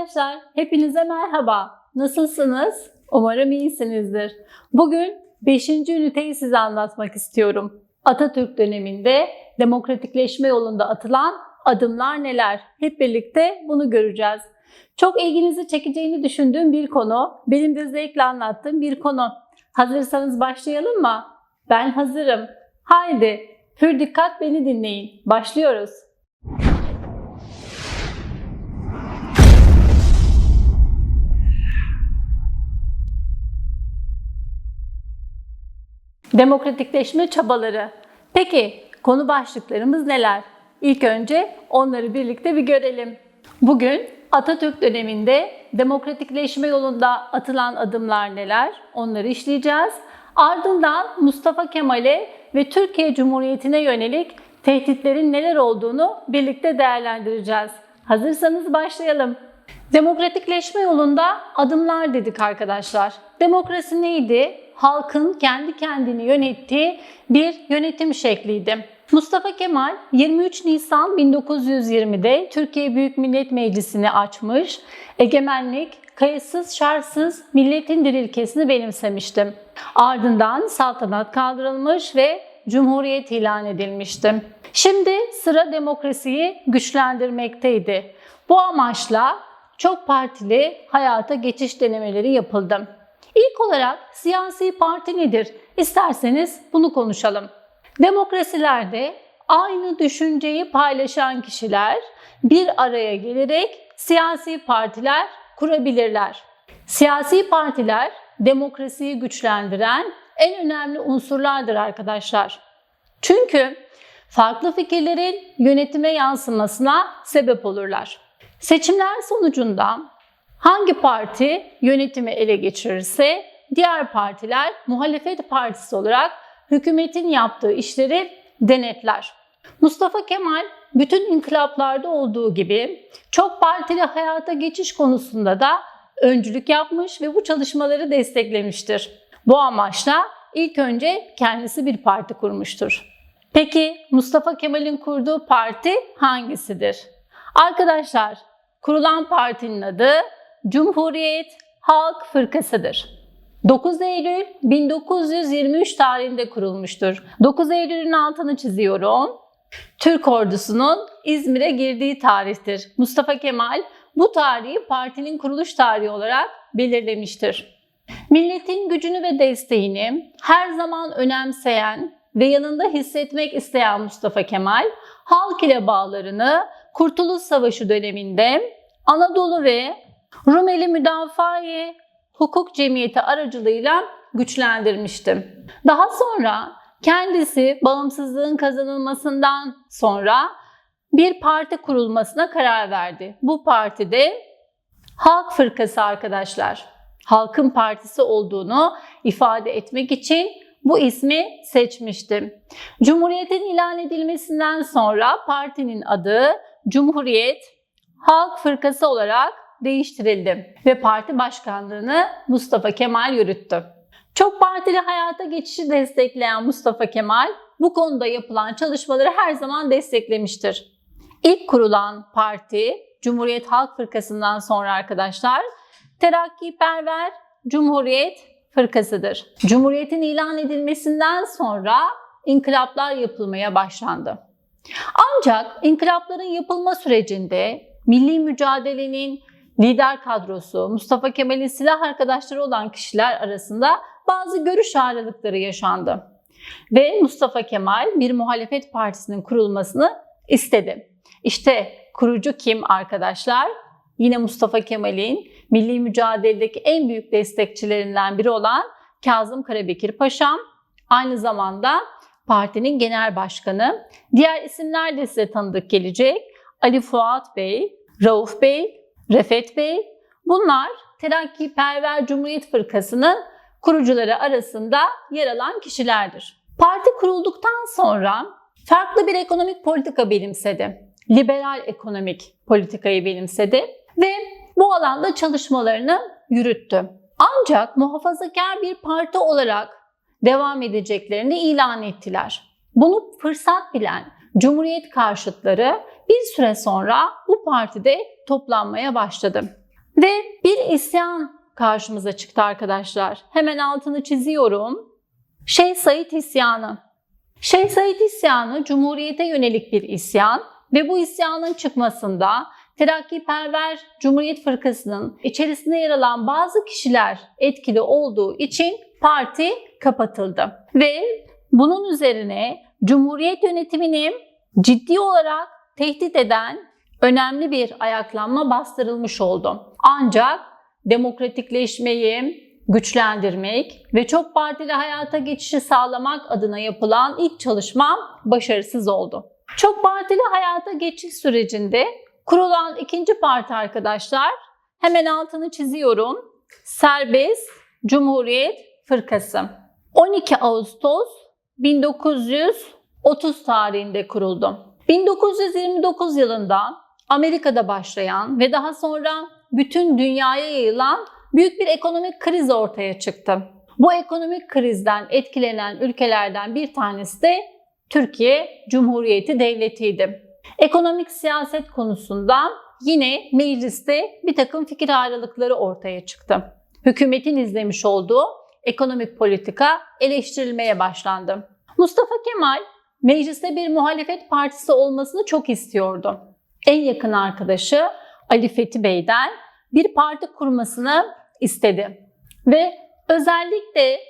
Arkadaşlar hepinize merhaba. Nasılsınız? Umarım iyisinizdir. Bugün 5. üniteyi size anlatmak istiyorum. Atatürk döneminde demokratikleşme yolunda atılan adımlar neler? Hep birlikte bunu göreceğiz. Çok ilginizi çekeceğini düşündüğüm bir konu, benim de zevkle anlattığım bir konu. Hazırsanız başlayalım mı? Ben hazırım. Haydi, pür dikkat beni dinleyin. Başlıyoruz. Demokratikleşme çabaları. Peki konu başlıklarımız neler? İlk önce onları birlikte bir görelim. Bugün Atatürk döneminde demokratikleşme yolunda atılan adımlar neler? Onları işleyeceğiz. Ardından Mustafa Kemal'e ve Türkiye Cumhuriyeti'ne yönelik tehditlerin neler olduğunu birlikte değerlendireceğiz. Hazırsanız başlayalım. Demokratikleşme yolunda adımlar dedik arkadaşlar. Demokrasi neydi? Halkın kendi kendini yönettiği bir yönetim şekliydi. Mustafa Kemal 23 Nisan 1920'de Türkiye Büyük Millet Meclisi'ni açmış, egemenlik, kayıtsız şartsız milletin dil ilkesini benimsemişti. Ardından saltanat kaldırılmış ve cumhuriyet ilan edilmişti. Şimdi sıra demokrasiyi güçlendirmekteydi. Bu amaçla çok partili hayata geçiş denemeleri yapıldı. İlk olarak siyasi parti nedir? İsterseniz bunu konuşalım. Demokrasilerde aynı düşünceyi paylaşan kişiler bir araya gelerek siyasi partiler kurabilirler. Siyasi partiler demokrasiyi güçlendiren en önemli unsurlardır arkadaşlar. Çünkü farklı fikirlerin yönetime yansımasına sebep olurlar. Seçimler sonucunda hangi parti yönetimi ele geçirirse diğer partiler muhalefet partisi olarak hükümetin yaptığı işleri denetler. Mustafa Kemal bütün inkılaplarda olduğu gibi çok partili hayata geçiş konusunda da öncülük yapmış ve bu çalışmaları desteklemiştir. Bu amaçla ilk önce kendisi bir parti kurmuştur. Peki Mustafa Kemal'in kurduğu parti hangisidir? Arkadaşlar kurulan partinin adı Cumhuriyet Halk Fırkası'dır. 9 Eylül 1923 tarihinde kurulmuştur. 9 Eylül'ün altını çiziyorum. Türk ordusunun İzmir'e girdiği tarihtir. Mustafa Kemal bu tarihi partinin kuruluş tarihi olarak belirlemiştir. Milletin gücünü ve desteğini her zaman önemseyen ve yanında hissetmek isteyen Mustafa Kemal, halk ile bağlarını Kurtuluş Savaşı döneminde Anadolu ve Rumeli Müdafaa-i Hukuk Cemiyeti aracılığıyla güçlendirmişti. Daha sonra kendisi bağımsızlığın kazanılmasından sonra bir parti kurulmasına karar verdi. Bu partide Halk Fırkası arkadaşlar. Halkın partisi olduğunu ifade etmek için bu ismi seçmişti. Cumhuriyetin ilan edilmesinden sonra partinin adı Cumhuriyet Halk Fırkası olarak değiştirildi ve parti başkanlığını Mustafa Kemal yürüttü. Çok partili hayata geçişi destekleyen Mustafa Kemal bu konuda yapılan çalışmaları her zaman desteklemiştir. İlk kurulan parti Cumhuriyet Halk Fırkası'ndan sonra arkadaşlar Terakkiperver Cumhuriyet Fırkası'dır. Cumhuriyetin ilan edilmesinden sonra inkılaplar yapılmaya başlandı. Ancak inkılapların yapılma sürecinde milli mücadelenin lider kadrosu, Mustafa Kemal'in silah arkadaşları olan kişiler arasında bazı görüş ayrılıkları yaşandı. Ve Mustafa Kemal bir muhalefet partisinin kurulmasını istedi. İşte kurucu kim arkadaşlar? Yine Mustafa Kemal'in milli mücadeledeki en büyük destekçilerinden biri olan Kazım Karabekir Paşam. Aynı zamanda partinin genel başkanı. Diğer isimler de size tanıdık gelecek. Ali Fuat Bey, Rauf Bey, Refet Bey. Bunlar Terakkiperver Cumhuriyet Fırkası'nın kurucuları arasında yer alan kişilerdir. Parti kurulduktan sonra farklı bir ekonomik politika benimsedi. Liberal ekonomik politikayı benimsedi ve bu alanda çalışmalarını yürüttü. Ancak muhafazakar bir parti olarak devam edeceklerini ilan ettiler. Bunu fırsat bilen Cumhuriyet karşıtları bir süre sonra bu partide toplanmaya başladı. Ve bir isyan karşımıza çıktı arkadaşlar. Hemen altını çiziyorum. Şeyh Said isyanı. Şeyh Said isyanı Cumhuriyete yönelik bir isyan ve bu isyanın çıkmasında Terakkiperver Cumhuriyet Fırkası'nın içerisinde yer alan bazı kişiler etkili olduğu için parti kapatıldı. Ve bunun üzerine Cumhuriyet yönetimini ciddi olarak tehdit eden önemli bir ayaklanma bastırılmış oldu. Ancak demokratikleşmeyi güçlendirmek ve çok partili hayata geçişi sağlamak adına yapılan ilk çalışma başarısız oldu. Çok partili hayata geçiş sürecinde kurulan ikinci parti arkadaşlar hemen altını çiziyorum. Serbest Cumhuriyet Fırkası. 12 Ağustos 1930 tarihinde kuruldu. 1929 yılında Amerika'da başlayan ve daha sonra bütün dünyaya yayılan büyük bir ekonomik kriz ortaya çıktı. Bu ekonomik krizden etkilenen ülkelerden bir tanesi de Türkiye Cumhuriyeti Devleti'ydi. Ekonomik siyaset konusunda yine mecliste bir takım fikir ayrılıkları ortaya çıktı. Hükümetin izlemiş olduğu ekonomik politika eleştirilmeye başlandı. Mustafa Kemal mecliste bir muhalefet partisi olmasını çok istiyordu. En yakın arkadaşı Ali Fethi Bey'den bir parti kurmasını istedi. Ve özellikle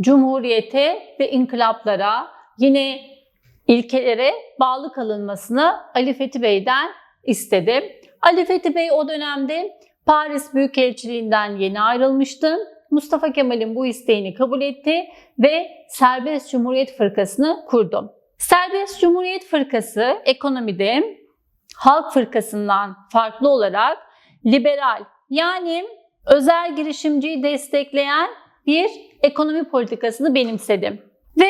cumhuriyete ve inkılaplara yine ilkelere bağlı kalınmasını Ali Fethi Bey'den istedi. Ali Fethi Bey o dönemde Paris Büyükelçiliğinden yeni ayrılmıştı. Mustafa Kemal'in bu isteğini kabul etti ve Serbest Cumhuriyet Fırkası'nı kurdu. Serbest Cumhuriyet Fırkası ekonomide Halk Fırkası'ndan farklı olarak liberal yani özel girişimciyi destekleyen bir ekonomi politikasını benimsedi. Ve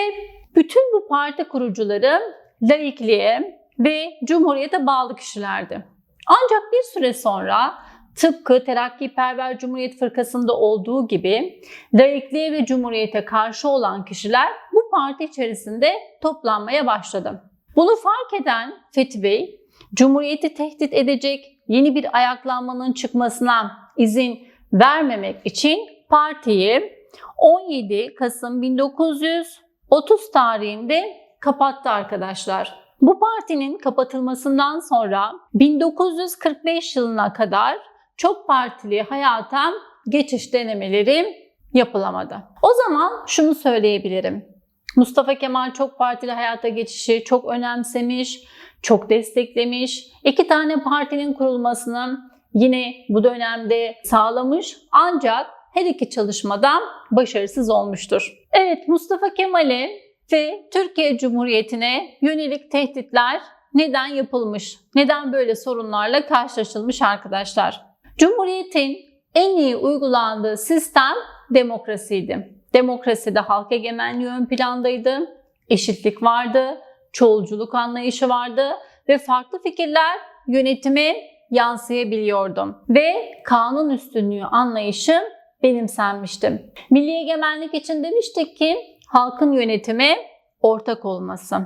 bütün bu parti kurucuları laikliğe ve cumhuriyete bağlı kişilerdi. Ancak bir süre sonra tıpkı Terakkiperver Cumhuriyet Fırkası'nda olduğu gibi laikliğe ve cumhuriyete karşı olan kişiler bu parti içerisinde toplanmaya başladı. Bunu fark eden Fethi Bey, Cumhuriyeti tehdit edecek yeni bir ayaklanmanın çıkmasına izin vermemek için partiyi 17 Kasım 1930 tarihinde kapattı arkadaşlar. Bu partinin kapatılmasından sonra 1945 yılına kadar çok partili hayata geçiş denemeleri yapılamadı. O zaman şunu söyleyebilirim. Mustafa Kemal çok partili hayata geçişi çok önemsemiş, çok desteklemiş. İki tane partinin kurulmasını yine bu dönemde sağlamış ancak her iki çalışmadan başarısız olmuştur. Evet Mustafa Kemal'e ve Türkiye Cumhuriyeti'ne yönelik tehditler neden yapılmış? Neden böyle sorunlarla karşılaşılmış arkadaşlar? Cumhuriyetin en iyi uygulandığı sistem demokrasiydi. Demokraside halk egemenliği ön plandaydı, eşitlik vardı, çoğulculuk anlayışı vardı ve farklı fikirler yönetime yansıyabiliyordu. Ve kanun üstünlüğü anlayışı benimsenmişti. Milli egemenlik için demiştik ki halkın yönetime ortak olması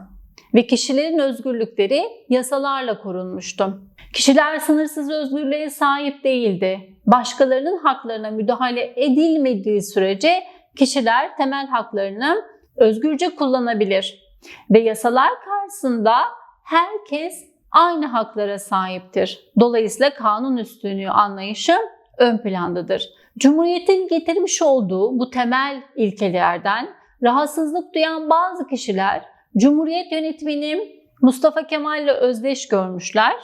ve kişilerin özgürlükleri yasalarla korunmuştu. Kişiler sınırsız özgürlüğe sahip değildi. Başkalarının haklarına müdahale edilmediği sürece kişiler temel haklarını özgürce kullanabilir ve yasalar karşısında herkes aynı haklara sahiptir. Dolayısıyla kanun üstünlüğü anlayışı ön plandadır. Cumhuriyetin getirmiş olduğu bu temel ilkelerden rahatsızlık duyan bazı kişiler Cumhuriyet yönetimini Mustafa Kemal ile özdeş görmüşler.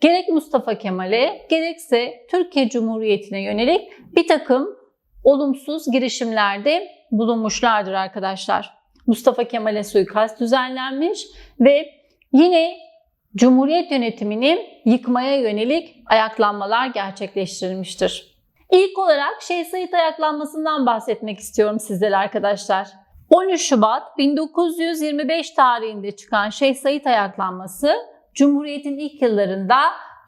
Gerek Mustafa Kemal'e gerekse Türkiye Cumhuriyeti'ne yönelik bir takım olumsuz girişimlerde bulunmuşlardır arkadaşlar. Mustafa Kemal'e suikast düzenlenmiş ve yine Cumhuriyet yönetimini yıkmaya yönelik ayaklanmalar gerçekleştirilmiştir. İlk olarak Şeyh Said ayaklanmasından bahsetmek istiyorum sizlere arkadaşlar. 13 Şubat 1925 tarihinde çıkan Şeyh Said ayaklanması Cumhuriyet'in ilk yıllarında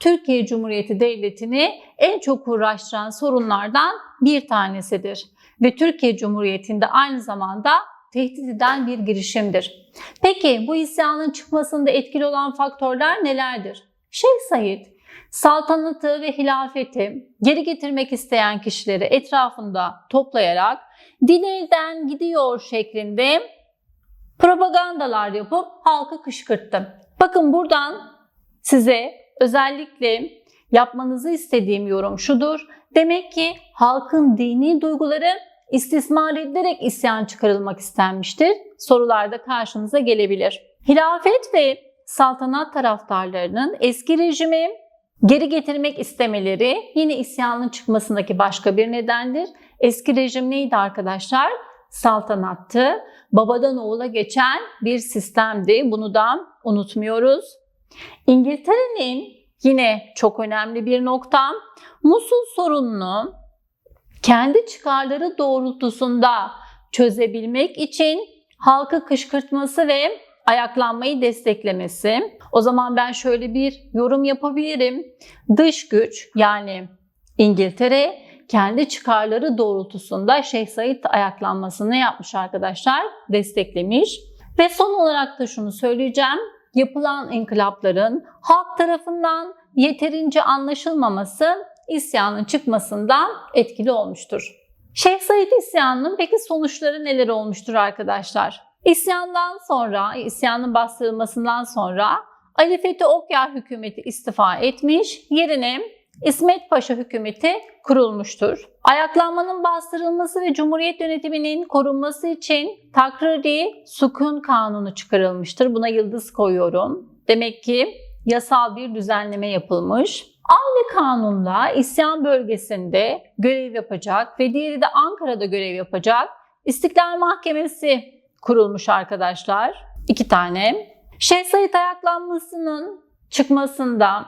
Türkiye Cumhuriyeti Devleti'ni en çok uğraştıran sorunlardan bir tanesidir. Ve Türkiye Cumhuriyeti'nde aynı zamanda tehdit eden bir girişimdir. Peki bu isyanın çıkmasında etkili olan faktörler nelerdir? Şeyh Said saltanatı ve hilafeti geri getirmek isteyen kişileri etrafında toplayarak din elden gidiyor şeklinde propagandalar yapıp halkı kışkırttı. Bakın buradan size özellikle yapmanızı istediğim yorum şudur. Demek ki halkın dini duyguları istismar edilerek isyan çıkarılmak istenmiştir. Sorularda karşınıza gelebilir. Hilafet ve saltanat taraftarlarının eski rejimi geri getirmek istemeleri yine isyanın çıkmasındaki başka bir nedendir. Eski rejim neydi arkadaşlar? Saltanattı. Babadan oğula geçen bir sistemdi. Bunu da unutmuyoruz. İngiltere'nin yine çok önemli bir nokta Musul sorununu kendi çıkarları doğrultusunda çözebilmek için halkı kışkırtması ve ayaklanmayı desteklemesi. O zaman ben şöyle bir yorum yapabilirim. Dış güç yani İngiltere kendi çıkarları doğrultusunda Şeyh Said ayaklanmasını yapmış arkadaşlar, desteklemiş. Ve son olarak da şunu söyleyeceğim. Yapılan inkılapların halk tarafından yeterince anlaşılmaması isyanın çıkmasından etkili olmuştur. Şeyh Said isyanının peki sonuçları neler olmuştur arkadaşlar? İsyandan sonra, isyanın bastırılmasından sonra Ali Fethi Okyar hükümeti istifa etmiş, yerine İsmet Paşa hükümeti kurulmuştur. Ayaklanmanın bastırılması ve Cumhuriyet yönetiminin korunması için takriri sukun kanunu çıkarılmıştır. Buna yıldız koyuyorum. Demek ki yasal bir düzenleme yapılmış. Aynı kanunla isyan bölgesinde görev yapacak ve diğeri de Ankara'da görev yapacak İstiklal Mahkemesi kurulmuş arkadaşlar. İki tane. Şeyh Said ayaklanmasının çıkmasında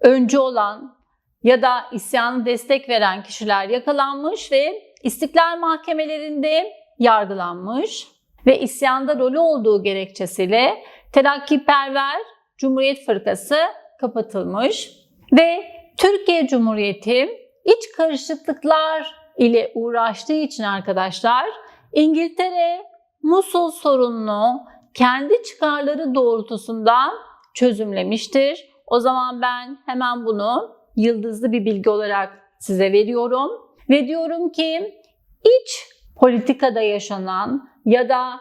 öncü olan ya da isyanı destek veren kişiler yakalanmış ve istiklal mahkemelerinde yargılanmış ve isyanda rolü olduğu gerekçesiyle terakkiperver Cumhuriyet Fırkası kapatılmış ve Türkiye Cumhuriyeti iç karışıklıklar ile uğraştığı için arkadaşlar İngiltere Musul sorununu kendi çıkarları doğrultusunda çözümlemiştir. O zaman ben hemen bunu yıldızlı bir bilgi olarak size veriyorum. Ve diyorum ki iç politikada yaşanan ya da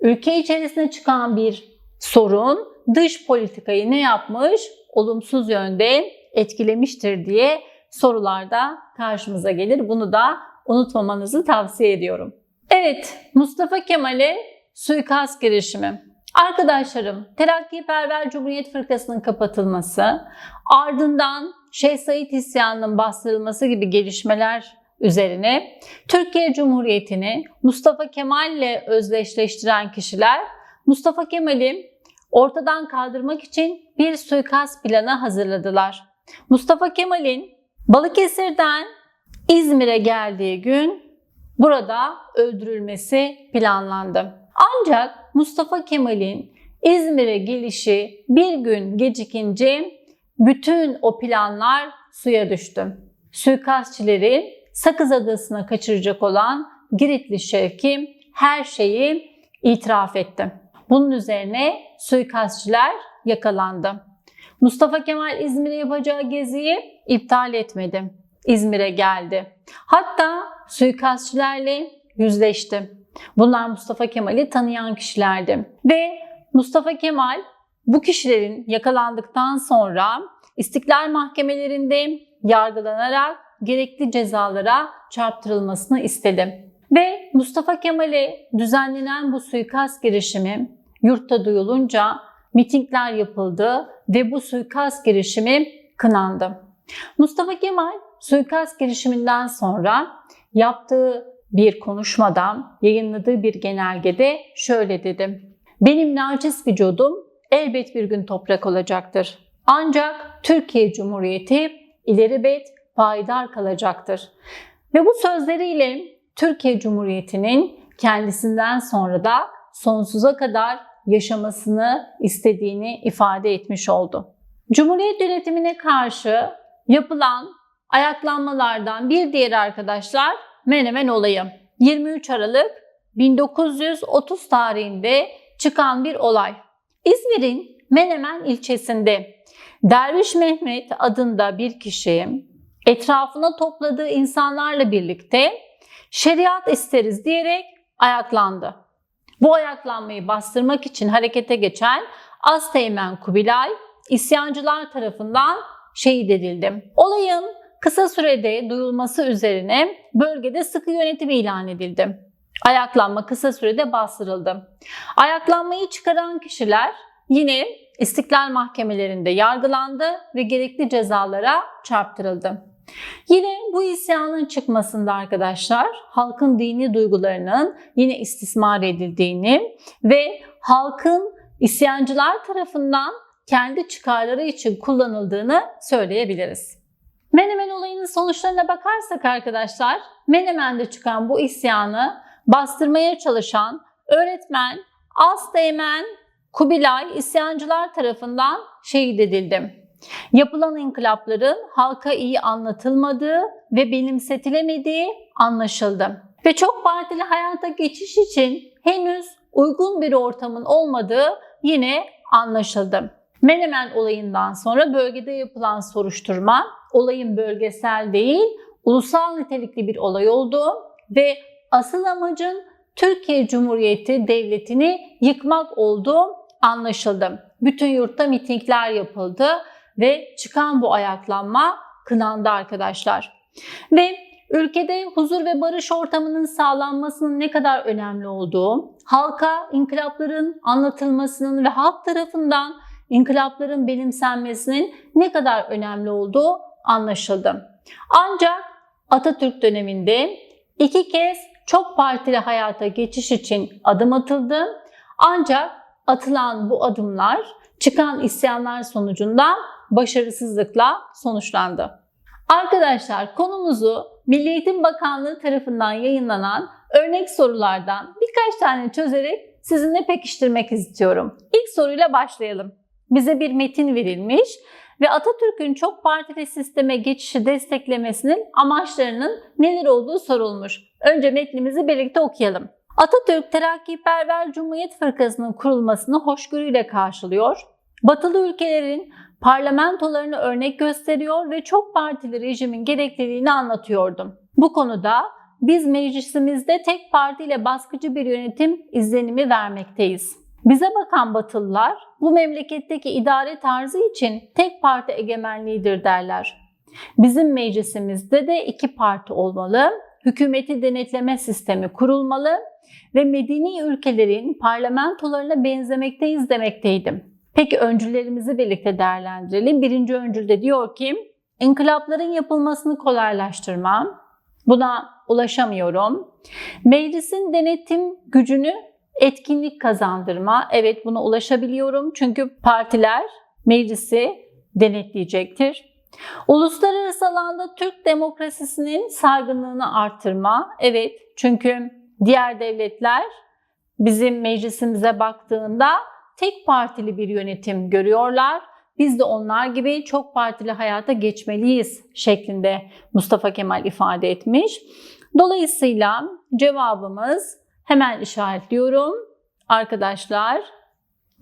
ülke içerisinde çıkan bir sorun dış politikayı ne yapmış? Olumsuz yönde etkilemiştir diye sorularda karşımıza gelir. Bunu da unutmamanızı tavsiye ediyorum. Evet, Mustafa Kemal'e suikast girişimi. Arkadaşlarım, Terakkiperver Cumhuriyet Fırkası'nın kapatılması, ardından Şeyh Said isyanının bastırılması gibi gelişmeler üzerine Türkiye Cumhuriyeti'ni Mustafa Kemal'le özdeşleştiren kişiler Mustafa Kemal'i ortadan kaldırmak için bir suikast planı hazırladılar. Mustafa Kemal'in Balıkesir'den İzmir'e geldiği gün burada öldürülmesi planlandı. Ancak Mustafa Kemal'in İzmir'e gelişi bir gün gecikince bütün o planlar suya düştü. Suikastçileri Sakız Adası'na kaçıracak olan Giritli Şevki her şeyi itiraf etti. Bunun üzerine suikastçiler yakalandı. Mustafa Kemal İzmir'e yapacağı geziyi iptal etmedi. İzmir'e geldi. Hatta suikastçilerle yüzleşti. Bunlar Mustafa Kemal'i tanıyan kişilerdi. Ve Mustafa Kemal bu kişilerin yakalandıktan sonra istiklal mahkemelerinde yargılanarak gerekli cezalara çarptırılmasını istedi. Ve Mustafa Kemal'e düzenlenen bu suikast girişimi yurtta duyulunca mitingler yapıldı ve bu suikast girişimi kınandı. Mustafa Kemal suikast girişiminden sonra yaptığı bir konuşmada, yayınladığı bir genelgede şöyle dedi. Benim naciz vücudum elbet bir gün toprak olacaktır. Ancak Türkiye Cumhuriyeti ileribet payidar kalacaktır. Ve bu sözleriyle Türkiye Cumhuriyeti'nin kendisinden sonra da sonsuza kadar yaşamasını istediğini ifade etmiş oldu. Cumhuriyet yönetimine karşı yapılan ayaklanmalardan bir diğer arkadaşlar Menemen olayı. 23 Aralık 1930 tarihinde çıkan bir olay. İzmir'in Menemen ilçesinde Derviş Mehmet adında bir kişi etrafına topladığı insanlarla birlikte şeriat isteriz diyerek ayaklandı. Bu ayaklanmayı bastırmak için harekete geçen Asteğmen Kubilay isyancılar tarafından şehit edildi. Olayın kısa sürede duyulması üzerine bölgede sıkı yönetim ilan edildi. Ayaklanma kısa sürede bastırıldı. Ayaklanmayı çıkaran kişiler yine istiklal mahkemelerinde yargılandı ve gerekli cezalara çarptırıldı. Yine bu isyanın çıkmasında arkadaşlar halkın dini duygularının yine istismar edildiğini ve halkın isyancılar tarafından kendi çıkarları için kullanıldığını söyleyebiliriz. Menemen olayının sonuçlarına bakarsak arkadaşlar, Menemen'de çıkan bu isyanı bastırmaya çalışan öğretmen Asteğmen Kubilay isyancılar tarafından şehit edildi. Yapılan inkılapların halka iyi anlatılmadığı ve benimsetilemediği anlaşıldı. Ve çok partili hayata geçiş için henüz uygun bir ortamın olmadığı yine anlaşıldı. Menemen olayından sonra bölgede yapılan soruşturma olayın bölgesel değil, ulusal nitelikli bir olay olduğu ve asıl amacın Türkiye Cumhuriyeti Devleti'ni yıkmak olduğu anlaşıldı. Bütün yurtta mitingler yapıldı ve çıkan bu ayaklanma kınandı arkadaşlar. Ve ülkede huzur ve barış ortamının sağlanmasının ne kadar önemli olduğu, halka inkılapların anlatılmasının ve halk tarafından inkılapların benimsenmesinin ne kadar önemli olduğu anlaşıldı. Ancak Atatürk döneminde iki kez çok partili hayata geçiş için adım atıldı. Ancak atılan bu adımlar çıkan isyanlar sonucunda başarısızlıkla sonuçlandı. Arkadaşlar konumuzu Milli Eğitim Bakanlığı tarafından yayınlanan örnek sorulardan birkaç tane çözerek sizinle pekiştirmek istiyorum. İlk soruyla başlayalım. Bize bir metin verilmiş ve Atatürk'ün çok partili sisteme geçişi desteklemesinin amaçlarının neler olduğu sorulmuş. Önce metnimizi birlikte okuyalım. Atatürk Terakkiperver Cumhuriyet Fırkası'nın kurulmasını hoşgörüyle karşılıyor. Batılı ülkelerin parlamentolarını örnek gösteriyor ve çok partili rejimin gerekliliğini anlatıyordum. Bu konuda biz meclisimizde tek partiyle baskıcı bir yönetim izlenimi vermekteyiz. Bize bakan Batılılar bu memleketteki idare tarzı için tek parti egemenliğidir derler. Bizim meclisimizde de iki parti olmalı, hükümeti denetleme sistemi kurulmalı ve medeni ülkelerin parlamentolarına benzemekteyiz demekteydim. Peki öncüllerimizi birlikte değerlendirelim. Birinci öncülde diyor ki, inkılapların yapılmasını kolaylaştırma, buna ulaşamıyorum. Meclisin denetim gücünü etkinlik kazandırma, evet buna ulaşabiliyorum çünkü partiler meclisi denetleyecektir. Uluslararası alanda Türk demokrasisinin saygınlığını artırma, evet çünkü diğer devletler bizim meclisimize baktığında tek partili bir yönetim görüyorlar. Biz de onlar gibi çok partili hayata geçmeliyiz şeklinde Mustafa Kemal ifade etmiş. Dolayısıyla cevabımız hemen işaretliyorum. Arkadaşlar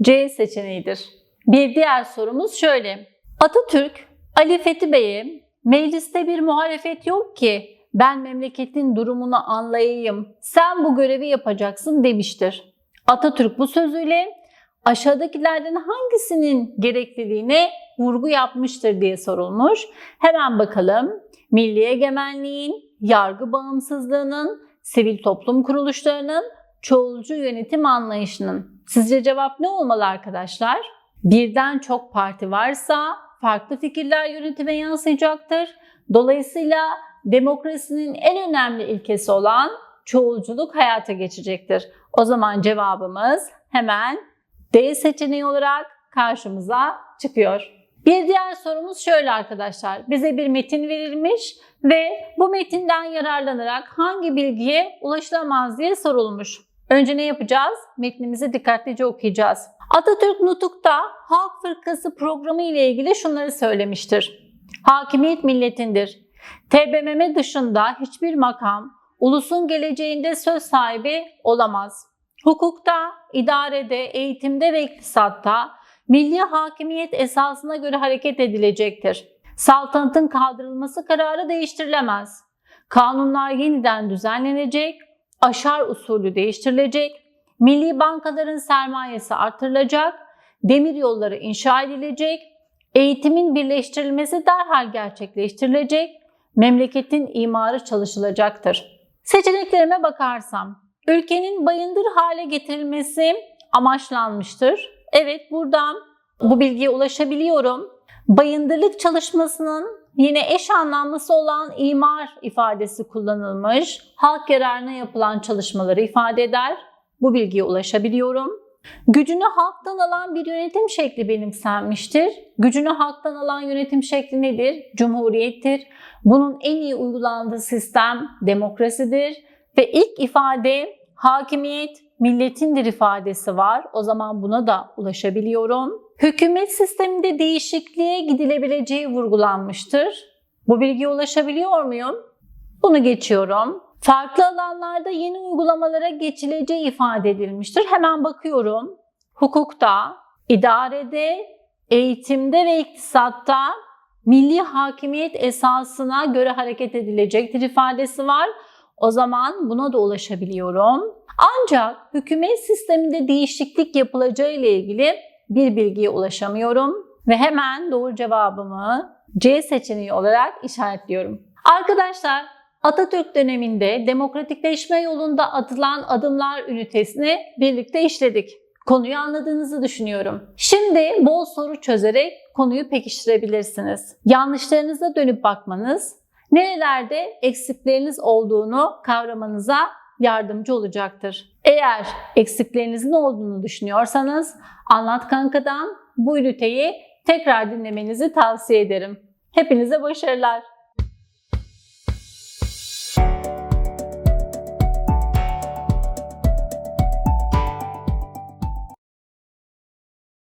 C seçeneğidir. Bir diğer sorumuz şöyle. Atatürk Ali Fethi Bey'e mecliste bir muhalefet yok ki ben memleketin durumunu anlayayım. Sen bu görevi yapacaksın demiştir. Atatürk bu sözüyle aşağıdakilerden hangisinin gerekliliğine vurgu yapmıştır diye sorulmuş. Hemen bakalım. Milli egemenliğin, yargı bağımsızlığının, sivil toplum kuruluşlarının, çoğulcu yönetim anlayışının. Sizce cevap ne olmalı arkadaşlar? Birden çok parti varsa farklı fikirler yönetime yansıyacaktır. Dolayısıyla demokrasinin en önemli ilkesi olan çoğulculuk hayata geçecektir. O zaman cevabımız hemen D seçeneği olarak karşımıza çıkıyor. Bir diğer sorumuz şöyle arkadaşlar. Bize bir metin verilmiş ve bu metinden yararlanarak hangi bilgiye ulaşılamaz diye sorulmuş. Önce ne yapacağız? Metnimizi dikkatlice okuyacağız. Atatürk Nutuk'ta Halk Fırkası programı ile ilgili şunları söylemiştir. Hakimiyet milletindir. TBMM dışında hiçbir makam ulusun geleceğinde söz sahibi olamaz. Hukukta, idarede, eğitimde ve iktisatta milli hakimiyet esasına göre hareket edilecektir. Saltanatın kaldırılması kararı değiştirilemez. Kanunlar yeniden düzenlenecek, aşar usulü değiştirilecek, milli bankaların sermayesi artırılacak, demir yolları inşa edilecek, eğitimin birleştirilmesi derhal gerçekleştirilecek, memleketin imarı çalışılacaktır. Seçeneklerime bakarsam, ülkenin bayındır hale getirilmesi amaçlanmıştır. Evet buradan bu bilgiye ulaşabiliyorum. Bayındırlık çalışmasının yine eş anlamlısı olan imar ifadesi kullanılmış. Halk yararına yapılan çalışmaları ifade eder. Bu bilgiye ulaşabiliyorum. Gücünü halktan alan bir yönetim şekli benimsenmiştir. Gücünü halktan alan yönetim şekli nedir? Cumhuriyettir. Bunun en iyi uygulandığı sistem demokrasidir. Ve ilk ifade hakimiyet milletindir ifadesi var. O zaman buna da ulaşabiliyorum. Hükümet sisteminde değişikliğe gidilebileceği vurgulanmıştır. Bu bilgiye ulaşabiliyor muyum? Bunu geçiyorum. Farklı alanlarda yeni uygulamalara geçileceği ifade edilmiştir. Hemen bakıyorum. Hukukta, idarede, eğitimde ve iktisatta milli hakimiyet esasına göre hareket edilecektir ifadesi var. O zaman buna da ulaşabiliyorum. Ancak hükümet sisteminde değişiklik yapılacağı ile ilgili bir bilgiye ulaşamıyorum ve hemen doğru cevabımı C seçeneği olarak işaretliyorum. Arkadaşlar Atatürk döneminde demokratikleşme yolunda atılan adımlar ünitesini birlikte işledik. Konuyu anladığınızı düşünüyorum. Şimdi bol soru çözerek konuyu pekiştirebilirsiniz. Yanlışlarınıza dönüp bakmanız, nerelerde eksikleriniz olduğunu kavramanıza yardımcı olacaktır. Eğer eksiklerinizin olduğunu düşünüyorsanız Anlat Kanka'dan bu üniteyi tekrar dinlemenizi tavsiye ederim. Hepinize başarılar.